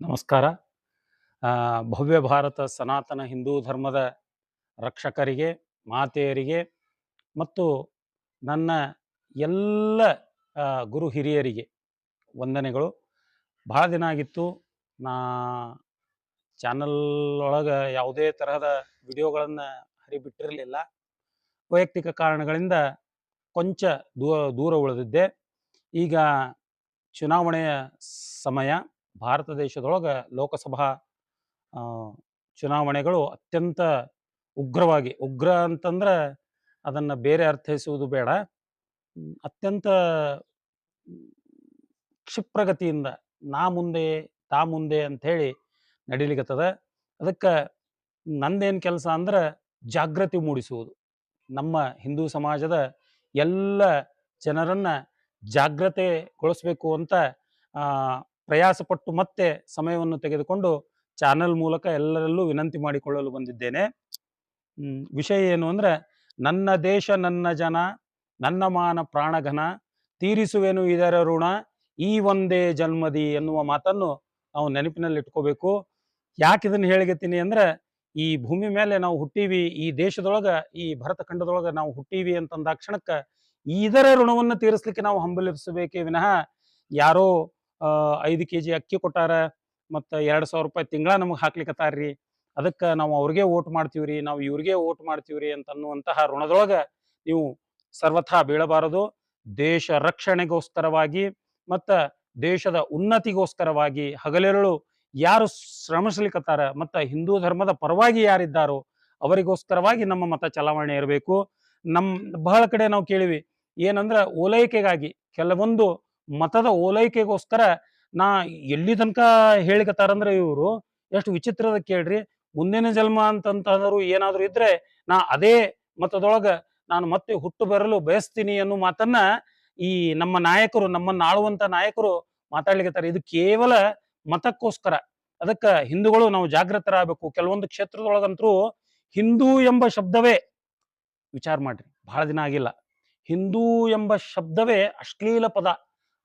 ನಮಸ್ಕಾರ. ಭವ್ಯ ಭಾರತ ಸನಾತನ ಹಿಂದೂ ಧರ್ಮದ ರಕ್ಷಕರಿಗೆ, ಮಾತೆಯರಿಗೆ ಮತ್ತು ನನ್ನ ಎಲ್ಲ ಗುರು ಹಿರಿಯರಿಗೆ ವಂದನೆಗಳು. ಭಾಳ ದಿನ ಆಗಿತ್ತು. ನಾ ಚಾನಲ್ ಒಳಗೆ ಯಾವುದೇ ತರಹದ ವಿಡಿಯೋಗಳನ್ನು ಹರಿಬಿಟ್ಟಿರಲಿಲ್ಲ. ವೈಯಕ್ತಿಕ ಕಾರಣಗಳಿಂದ ಕೊಂಚ ದೂರ ದೂರ ಉಳಿದಿದ್ದೆ. ಈಗ ಚುನಾವಣೆಯ ಸಮಯ. ಭಾರತ ದೇಶದೊಳಗೆ ಲೋಕಸಭಾ ಚುನಾವಣೆಗಳು ಅತ್ಯಂತ ಉಗ್ರವಾಗಿ, ಉಗ್ರ ಅಂತಂದ್ರೆ ಅದನ್ನು ಬೇರೆ ಅರ್ಥೈಸುವುದು ಬೇಡ. ಅತ್ಯಂತ ಕ್ಷಿಪ್ರಗತಿಯಿಂದ ನಾ ಮುಂದೆ, ತಾ ಮುಂದೆ ಅಂಥೇಳಿ ನಡೀಲಿಕತ್ತದ. ಅದಕ್ಕೆ ನಂದೇನು ಕೆಲಸ ಅಂದ್ರೆ ಜಾಗೃತಿ ಮೂಡಿಸುವುದು. ನಮ್ಮ ಹಿಂದೂ ಸಮಾಜದ ಎಲ್ಲ ಜನರನ್ನು ಜಾಗ್ರತೆಗೊಳಿಸ್ಬೇಕು ಅಂತ ಆ, ಪ್ರಯಾಸ ಪಟ್ಟು ಮತ್ತೆ ಸಮಯವನ್ನು ತೆಗೆದುಕೊಂಡು ಚಾನೆಲ್ ಮೂಲಕ ಎಲ್ಲರಲ್ಲೂ ವಿನಂತಿ ಮಾಡಿಕೊಳ್ಳಲು ಬಂದಿದ್ದೇನೆ. ವಿಷಯ ಏನು ಅಂದ್ರೆ ನನ್ನ ದೇಶ ನನ್ನ ಜನ ನನ್ನ ಮಾನ ಪ್ರಾಣಘನ ತೀರಿಸುವೆನು ಇದರ ಋಣ ಈ ಒಂದೇ ಜನ್ಮದಿ ಎನ್ನುವ ಮಾತನ್ನು ನಾವು ನೆನಪಿನಲ್ಲಿ ಇಟ್ಕೋಬೇಕು ಯಾಕೆ ಇದನ್ನು ಹೇಳಿಗತ್ತೀನಿ ಅಂದ್ರೆ ಈ ಭೂಮಿ ಮೇಲೆ ನಾವು ಹುಟ್ಟೀವಿ ಈ ದೇಶದೊಳಗ ಈ ಭರತ ಖಂಡದೊಳಗ ನಾವು ಹುಟ್ಟೀವಿ ಅಂತಂದ ಕ್ಷಣಕ್ಕ ಇದರ ಋಣವನ್ನು ತೀರಿಸ್ಲಿಕ್ಕೆ ನಾವು ಹಂಬಲಿಸಬೇಕೇ ವಿನಃ ಯಾರೋ ಐದು ಕೆ ಜಿ ಅಕ್ಕಿ ಕೊಟ್ಟಾರ, ಮತ್ತು ಎರಡು ಸಾವಿರ ರೂಪಾಯಿ ತಿಂಗಳ ನಮಗೆ ಹಾಕ್ಲಿಕ್ಕತ್ತಾರ್ರಿ ಅದಕ್ಕೆ ನಾವು ಅವ್ರಿಗೆ ಓಟ್ ಮಾಡ್ತೀವ್ರಿ, ನಾವು ಇವ್ರಿಗೆ ಓಟ್ ಮಾಡ್ತೀವ್ರಿ ಅಂತ ಅನ್ನುವಂತಹ ಋಣದೊಳಗೆ ನೀವು ಸರ್ವಥಾ ಬೀಳಬಾರದು. ದೇಶ ರಕ್ಷಣೆಗೋಸ್ಕರವಾಗಿ ಮತ್ತು ದೇಶದ ಉನ್ನತಿಗೋಸ್ಕರವಾಗಿ ಹಗಲಿರುಳು ಯಾರು ಶ್ರಮಿಸ್ಲಿಕ್ಕತ್ತಾರ ಮತ್ತು ಹಿಂದೂ ಧರ್ಮದ ಪರವಾಗಿ ಯಾರಿದ್ದಾರೋ ಅವರಿಗೋಸ್ಕರವಾಗಿ ನಮ್ಮ ಮತ ಚಲಾವಣೆ ಇರಬೇಕು. ನಮ್ಮ ಬಹಳ ಕಡೆ ನಾವು ಕೇಳಿವಿ, ಏನಂದ್ರೆ ಓಲೈಕೆಗಾಗಿ ಕೆಲವೊಂದು ಮತದ ಓಲೈಕೆಗೋಸ್ಕರ ನಾ ಎಲ್ಲಿ ತನಕ ಹೇಳಿಕತ್ತಾರಂದ್ರೆ ಇವರು, ಎಷ್ಟು ವಿಚಿತ್ರದ ಕೇಳ್ರಿ. ಮುಂದಿನ ಜನ್ಮ ಅಂತಂತಂದ್ರು ಏನಾದ್ರು ಇದ್ರೆ ನಾ ಅದೇ ಮತದೊಳಗ ನಾನು ಮತ್ತೆ ಹುಟ್ಟು ಬರಲು ಬಯಸ್ತೀನಿ ಅನ್ನೋ ಮಾತನ್ನ ಈ ನಮ್ಮ ನಾಯಕರು ನಮ್ಮನ್ನ ಆಳುವಂತ ನಾಯಕರು ಮಾತಾಡ್ಲಿಕತ್ತಾರೆ. ಇದು ಕೇವಲ ಮತಕ್ಕೋಸ್ಕರ. ಅದಕ್ಕ ಹಿಂದೂಗಳು ನಾವು ಜಾಗೃತರಾಗಬೇಕು ಕೆಲವೊಂದು ಕ್ಷೇತ್ರದೊಳಗಂತರೂ ಹಿಂದೂ ಎಂಬ ಶಬ್ದವೇ, ವಿಚಾರ ಮಾಡ್ರಿ ಬಹಳ ದಿನ ಆಗಿಲ್ಲ. ಹಿಂದೂ ಎಂಬ ಶಬ್ದವೇ ಅಶ್ಲೀಲ ಪದ.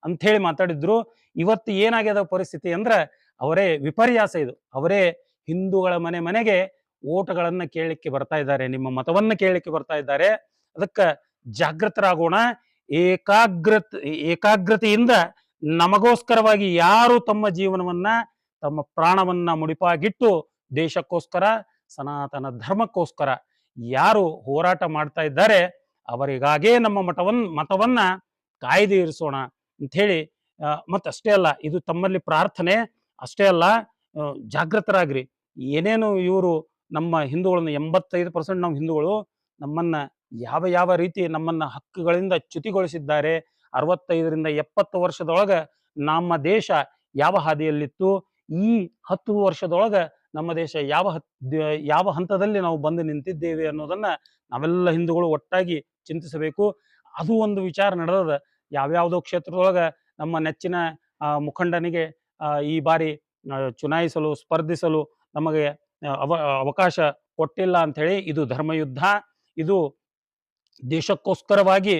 ಅಂಥೇಳಿ ಮಾತಾಡಿದ್ರು. ಇವತ್ತು ಏನಾಗ್ಯದ ಪರಿಸ್ಥಿತಿ ಅಂದ್ರೆ ಅವರೇ ವಿಪರ್ಯಾಸ ಇದು. ಅವರೇ ಹಿಂದೂಗಳ ಮನೆ ಮನೆಗೆ ಓಟಗಳನ್ನ ಕೇಳಲಿಕ್ಕೆ ಬರ್ತಾ ಇದ್ದಾರೆ, ನಿಮ್ಮ ಮತವನ್ನ ಕೇಳಲಿಕ್ಕೆ ಬರ್ತಾ ಇದ್ದಾರೆ. ಅದಕ್ಕೆ ಜಾಗೃತರಾಗೋಣ. ಏಕಾಗ್ರತೆ, ಏಕಾಗ್ರತೆಯಿಂದ ನಮಗೋಸ್ಕರವಾಗಿ ಯಾರು ತಮ್ಮ ಜೀವನವನ್ನ, ತಮ್ಮ ಪ್ರಾಣವನ್ನ ಮುಡಿಪಾಗಿಟ್ಟು ದೇಶಕ್ಕೋಸ್ಕರ, ಸನಾತನ ಧರ್ಮಕ್ಕೋಸ್ಕರ ಯಾರು ಹೋರಾಟ ಮಾಡ್ತಾ ಇದ್ದಾರೆ, ಅವರಿಗಾಗೇ ನಮ್ಮ ಮತವನ್ನ ಮತವನ್ನ ಕಾಯ್ದೆ ಇರಿಸೋಣ. ಅಂಥೇಳಿ ಮತ್ತಷ್ಟೇ ಅಲ್ಲ, ಇದು ತಮ್ಮಲ್ಲಿ ಪ್ರಾರ್ಥನೆ, ಅಷ್ಟೇ ಅಲ್ಲ ಜಾಗೃತರಾಗ್ರಿ ಏನೇನು ಇವರು ನಮ್ಮ ಹಿಂದೂಗಳನ್ನು ಎಂಬತ್ತೈದು ಪರ್ಸೆಂಟ್ ನಾವು ಹಿಂದೂಗಳು, ನಮ್ಮನ್ನ ಯಾವ ಯಾವ ರೀತಿ ನಮ್ಮನ್ನ ಹಕ್ಕುಗಳಿಂದ ಚ್ಯುತಿಗೊಳಿಸಿದ್ದಾರೆ, ಅರವತ್ತೈದರಿಂದ ಎಪ್ಪತ್ತು ವರ್ಷದೊಳಗೆ ನಮ್ಮ ದೇಶ ಯಾವ ಹಾದಿಯಲ್ಲಿತ್ತು, ಈ ಹತ್ತು ವರ್ಷದೊಳಗ ನಮ್ಮ ದೇಶ ಯಾವ ಯಾವ ಹಂತದಲ್ಲಿ ನಾವು ಬಂದು ನಿಂತಿದ್ದೇವೆ ಅನ್ನೋದನ್ನ ನಾವೆಲ್ಲ ಹಿಂದೂಗಳು ಒಟ್ಟಾಗಿ ಚಿಂತಿಸಬೇಕು. ಅದು ಒಂದು ವಿಚಾರ ನಡೆದದ. ಯಾವ್ಯಾವುದೋ ಕ್ಷೇತ್ರದೊಳಗೆ ನಮ್ಮ ನೆಚ್ಚಿನ ಮುಖಂಡನಿಗೆ ಈ ಬಾರಿ ಚುನಾಯಿಸಲು, ಸ್ಪರ್ಧಿಸಲು ನಮಗೆ ಅವ, ಅವಕಾಶ ಕೊಟ್ಟಿಲ್ಲ ಅಂಥೇಳಿ ಇದು ಧರ್ಮಯುದ್ಧ. ಇದು ದೇಶಕ್ಕೋಸ್ಕರವಾಗಿ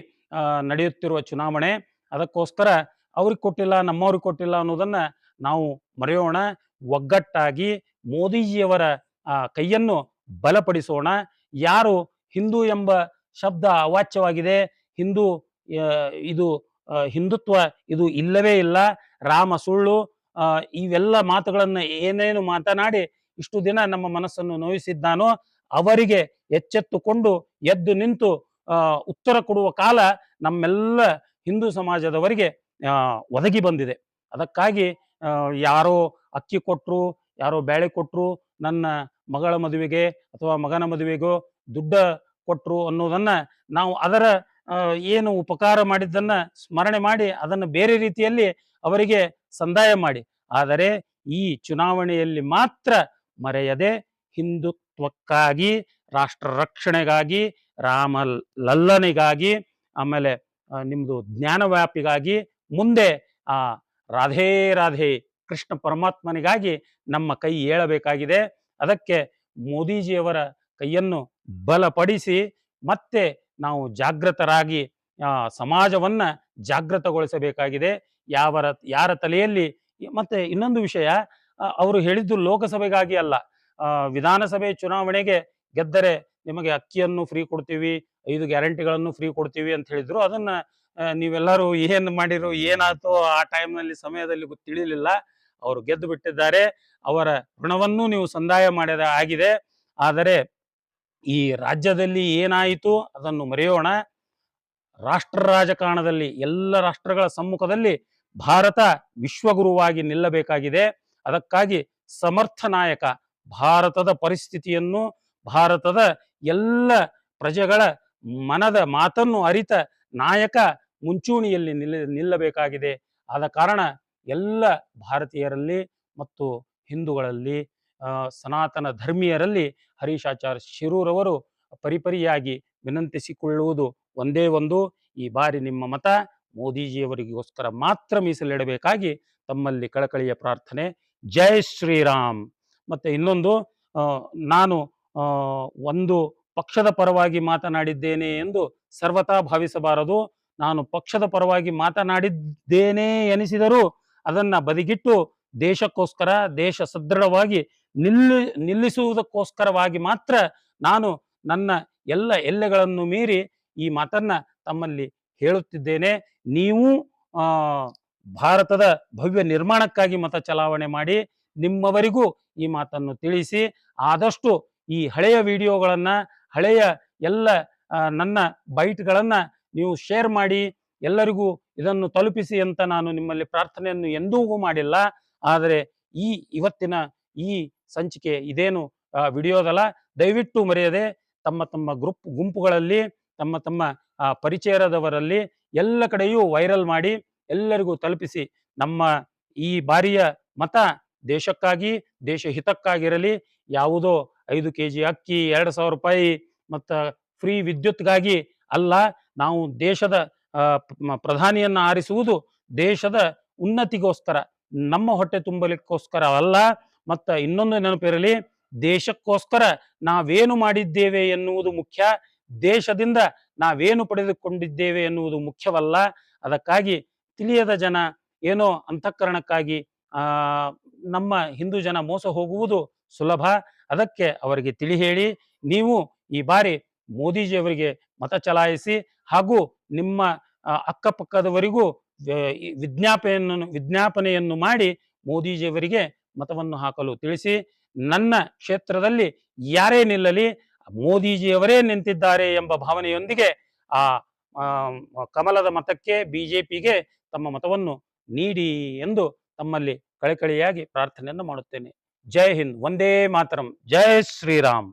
ನಡೆಯುತ್ತಿರುವ ಚುನಾವಣೆ. ಅದಕ್ಕೋಸ್ಕರ ಅವ್ರಿಗೆ ಕೊಟ್ಟಿಲ್ಲ ನಮ್ಮವ್ರಿಗೆ ಕೊಟ್ಟಿಲ್ಲ ಅನ್ನೋದನ್ನ ನಾವು ಮರೆಯೋಣ. ಒಗ್ಗಟ್ಟಾಗಿ ಮೋದಿಜಿಯವರ ಕೈಯನ್ನು ಬಲಪಡಿಸೋಣ. ಯಾರು ಹಿಂದೂ ಎಂಬ ಶಬ್ದ ಅವಾಚ್ಯವಾಗಿದೆ. ಹಿಂದೂ ಇದು ಹಿಂದುತ್ವ ಇದು ಇಲ್ಲವೇ ಇಲ್ಲ. ರಾಮ ಸುಳ್ಳು ಇವೆಲ್ಲ ಮಾತುಗಳನ್ನ ಏನೇನು ಮಾತನಾಡಿ ಇಷ್ಟು ದಿನ ನಮ್ಮ ಮನಸ್ಸನ್ನು ನೋಯಿಸಿದ್ದಾನೋ ಅವರಿಗೆ ಎಚ್ಚೆತ್ತುಕೊಂಡು ಎದ್ದು ನಿಂತು ಉತ್ತರ ಕೊಡುವ ಕಾಲ ನಮ್ಮೆಲ್ಲ ಹಿಂದೂ ಸಮಾಜದವರಿಗೆ ಒದಗಿ ಬಂದಿದೆ. ಅದಕ್ಕಾಗಿ ಯಾರೋ ಅಕ್ಕಿ ಕೊಟ್ಟರು ಯಾರೋ ಬ್ಯಾಳೆ ಕೊಟ್ಟರು ನನ್ನ ಮಗಳ ಮದುವೆಗೆ ಅಥವಾ ಮಗನ ಮದುವೆಗೋ ದುಡ್ಡ ಕೊಟ್ಟರು ಅನ್ನೋದನ್ನ ನಾವು ಅದರ ಏನು ಉಪಕಾರ ಮಾಡಿದ್ದನ್ನ ಸ್ಮರಣೆ ಮಾಡಿ ಅದನ್ನು ಬೇರೆ ರೀತಿಯಲ್ಲಿ ಅವರಿಗೆ ಸಂದಾಯ ಮಾಡಿ. ಆದರೆ ಈ ಚುನಾವಣೆಯಲ್ಲಿ ಮಾತ್ರ ಮರೆಯದೆ ಹಿಂದುತ್ವಕ್ಕಾಗಿ, ರಾಷ್ಟ್ರ ರಕ್ಷಣೆಗಾಗಿ, ರಾಮ ಲಲ್ಲನಿಗಾಗಿ, ಆಮೇಲೆ ನಿಮ್ಮದು ಜ್ಞಾನ ಜ್ಞಾನವ್ಯಾಪಿಗಾಗಿ ಮುಂದೆ ಆ ರಾಧೇ ರಾಧೇ ಕೃಷ್ಣ ಪರಮಾತ್ಮನಿಗಾಗಿ ನಮ್ಮ ಕೈ ಏಳಬೇಕಾಗಿದೆ. ಅದಕ್ಕೆ ಮೋದಿಜಿಯವರ ಕೈಯನ್ನು ಬಲಪಡಿಸಿ ಮತ್ತೆ ನಾವು ಜಾಗೃತರಾಗಿ ಸಮಾಜವನ್ನ ಜಾಗೃತಗೊಳಿಸಬೇಕಾಗಿದೆ ಯಾವ ಯಾರ ತಲೆಯಲ್ಲಿ, ಮತ್ತೆ ಇನ್ನೊಂದು ವಿಷಯ ಅವರು ಹೇಳಿದ್ದು ಲೋಕಸಭೆಗಾಗಿ ಅಲ್ಲ. ವಿಧಾನಸಭೆ ಚುನಾವಣೆಗೆ ಗೆದ್ದರೆ ನಿಮಗೆ ಅಕ್ಕಿಯನ್ನು ಫ್ರೀ ಕೊಡ್ತೀವಿ, ಐದು ಗ್ಯಾರಂಟಿಗಳನ್ನು ಫ್ರೀ ಕೊಡ್ತೀವಿ ಅಂತ ಹೇಳಿದ್ರು. ಅದನ್ನ ನೀವೆಲ್ಲರೂ ಏನ್ ಮಾಡಿರೋ, ಏನಾಯ್ತು ಆ ಟೈಮ್ನಲ್ಲಿ, ಸಮಯದಲ್ಲಿ ತಿಳಿಲಿಲ್ಲ ಅವರು ಗೆದ್ದು ಬಿಟ್ಟಿದ್ದಾರೆ ಅವರ ಋಣವನ್ನು ನೀವು ಸಂದಾಯ ಮಾಡಿದ ಆಗಿದೆ. ಆದರೆ ಈ ರಾಜ್ಯದಲ್ಲಿ ಏನಾಯಿತು ಅದನ್ನು ಮರೆಯೋಣ. ರಾಷ್ಟ್ರ ರಾಜಕಾರಣದಲ್ಲಿ, ಎಲ್ಲ ರಾಷ್ಟ್ರಗಳ ಸಮ್ಮುಖದಲ್ಲಿ ಭಾರತ ವಿಶ್ವಗುರುವಾಗಿ ನಿಲ್ಲಬೇಕಾಗಿದೆ. ಅದಕ್ಕಾಗಿ ಸಮರ್ಥ ನಾಯಕ, ಭಾರತದ ಪರಿಸ್ಥಿತಿಯನ್ನು, ಭಾರತದ ಎಲ್ಲ ಪ್ರಜೆಗಳ ಮನದ ಮಾತನ್ನು ಅರಿತ ನಾಯಕ ಮುಂಚೂಣಿಯಲ್ಲಿ ನಿಲ್ಲ ನಿಲ್ಲಬೇಕಾಗಿದೆ. ಆದ ಕಾರಣ ಎಲ್ಲ ಭಾರತೀಯರಲ್ಲಿ ಮತ್ತು ಹಿಂದೂಗಳಲ್ಲಿ ಸನಾತನ ಧರ್ಮೀಯರಲ್ಲಿ ಹರೀಶಾಚಾರ್ಯ ಶಿರೂರವರು ಪರಿಪರಿಯಾಗಿ ವಿನಂತಿಸಿಕೊಳ್ಳುವುದು ಒಂದೇ ಒಂದು. ಈ ಬಾರಿ ನಿಮ್ಮ ಮತ ಮೋದಿಜಿಯವರಿಗೋಸ್ಕರ ಮಾತ್ರ ಮೀಸಲಿಡಬೇಕಾಗಿ ತಮ್ಮಲ್ಲಿ ಕಳಕಳಿಯ ಪ್ರಾರ್ಥನೆ. ಜೈ ಶ್ರೀರಾಮ್. ಮತ್ತೆ ಇನ್ನೊಂದು ನಾನು ಒಂದು ಪಕ್ಷದ ಪರವಾಗಿ ಮಾತನಾಡಿದ್ದೇನೆ ಎಂದು ಸರ್ವತಾ ಭಾವಿಸಬಾರದು. ನಾನು ಪಕ್ಷದ ಪರವಾಗಿ ಮಾತನಾಡಿದ್ದೇನೆ ಎನಿಸಿದರೂ ಅದನ್ನ ಬದಿಗಿಟ್ಟು ದೇಶಕ್ಕೋಸ್ಕರ, ದೇಶ ಸದೃಢವಾಗಿ ನಿಲ್ಲಿ, ನಿಲ್ಲಿಸುವುದಕ್ಕೋಸ್ಕರವಾಗಿ ಮಾತ್ರ ನಾನು ನನ್ನ ಎಲ್ಲ ಎಲ್ಲೆಗಳನ್ನು ಮೀರಿ ಈ ಮಾತನ್ನ ತಮ್ಮಲ್ಲಿ ಹೇಳುತ್ತಿದ್ದೇನೆ. ನೀವು ಭಾರತದ ಭವ್ಯ ನಿರ್ಮಾಣಕ್ಕಾಗಿ ಮತ ಚಲಾವಣೆ ಮಾಡಿ ನಿಮ್ಮವರಿಗೂ ಈ ಮಾತನ್ನು ತಿಳಿಸಿ, ಆದಷ್ಟು ಈ ಹಳೆಯ ವಿಡಿಯೋಗಳನ್ನ, ಹಳೆಯ ಎಲ್ಲ ನನ್ನ ಬೈಟ್ಗಳನ್ನ ನೀವು ಶೇರ್ ಮಾಡಿ, ಎಲ್ಲರಿಗೂ ಇದನ್ನು ತಲುಪಿಸಿ ಅಂತ ನಾನು ನಿಮ್ಮಲ್ಲಿ ಪ್ರಾರ್ಥನೆಯನ್ನು ಎಂದೂ ಮಾಡಿಲ್ಲ. ಆದರೆ ಈ ಇವತ್ತಿನ ಈ ಸಂಚಿಕೆ ಇದೇನು ವಿಡಿಯೋದಲ್ಲ, ದಯವಿಟ್ಟು ಮರೆಯದೆ ತಮ್ಮ ತಮ್ಮ ಗ್ರೂಪ್, ಗುಂಪುಗಳಲ್ಲಿ, ತಮ್ಮ ತಮ್ಮ ಪರಿಚಯದವರಲ್ಲಿ ಎಲ್ಲ ಕಡೆಯೂ ವೈರಲ್ ಮಾಡಿ ಎಲ್ಲರಿಗೂ ತಲುಪಿಸಿ. ನಮ್ಮ ಈ ಬಾರಿಯ ಮತ ದೇಶಕ್ಕಾಗಿ, ದೇಶ ಹಿತಕ್ಕಾಗಿರಲಿ, ಯಾವುದೋ ಐದು ಕೆ ಜಿ ಅಕ್ಕಿ, ಎರಡು ಸಾವಿರ ರೂಪಾಯಿ ಮತ್ತು ಫ್ರೀ ವಿದ್ಯುತ್ಗಾಗಿ ಅಲ್ಲ, ನಾವು ದೇಶದ ಪ್ರಧಾನಿಯನ್ನು ಆರಿಸುವುದು ದೇಶದ ಉನ್ನತಿಗೋಸ್ಕರ, ನಮ್ಮ ಹೊಟ್ಟೆ ತುಂಬಲಿಕ್ಕೋಸ್ಕರ ಅಲ್ಲ ಮತ್ತು ಇನ್ನೊಂದು ನೆನಪಿರಲಿ, ದೇಶಕ್ಕೋಸ್ಕರ ನಾವೇನು ಮಾಡಿದ್ದೇವೆ ಎನ್ನುವುದು ಮುಖ್ಯ. ದೇಶದಿಂದ ನಾವೇನು ಪಡೆದುಕೊಂಡಿದ್ದೇವೆ ಎನ್ನುವುದು ಮುಖ್ಯವಲ್ಲ. ಅದಕ್ಕಾಗಿ ತಿಳಿಯದ ಜನ, ಏನೋ ಅಂತಃಕರಣಕ್ಕಾಗಿ ನಮ್ಮ ಹಿಂದೂ ಜನ ಮೋಸ ಹೋಗುವುದು ಸುಲಭ. ಅದಕ್ಕೆ ಅವರಿಗೆ ತಿಳಿ ಹೇಳಿ, ನೀವು ಈ ಬಾರಿ ಮೋದಿಜಿಯವರಿಗೆ ಮತ ಚಲಾಯಿಸಿ ಹಾಗೂ ನಿಮ್ಮ ಅಕ್ಕಪಕ್ಕದವರಿಗೂ ವಿಜ್ಞಾಪನೆಯನ್ನು ವಿಜ್ಞಾಪನೆಯನ್ನು ಮಾಡಿ ಮೋದಿಜಿಯವರಿಗೆ ಮತವನ್ನು ಹಾಕಲು ತಿಳಿಸಿ, ನನ್ನ ಕ್ಷೇತ್ರದಲ್ಲಿ ಯಾರೇ ನಿಲ್ಲಲಿ ಮೋದಿಜಿಯವರೇ ನಿಂತಿದ್ದಾರೆ ಎಂಬ ಭಾವನೆಯೊಂದಿಗೆ ಆ ಕಮಲದ ಮತಕ್ಕೆ ಬಿಜೆಪಿಗೆ ತಮ್ಮ ಮತವನ್ನು ನೀಡಿ ಎಂದು ತಮ್ಮಲ್ಲಿ ಕಳಕಳಿಯಾಗಿ ಪ್ರಾರ್ಥನೆಯನ್ನು ಮಾಡುತ್ತೇನೆ. ಜೈ ಹಿಂದ್ ಒಂದೇ ಮಾತರಂ, ಜೈ ಶ್ರೀರಾಮ್.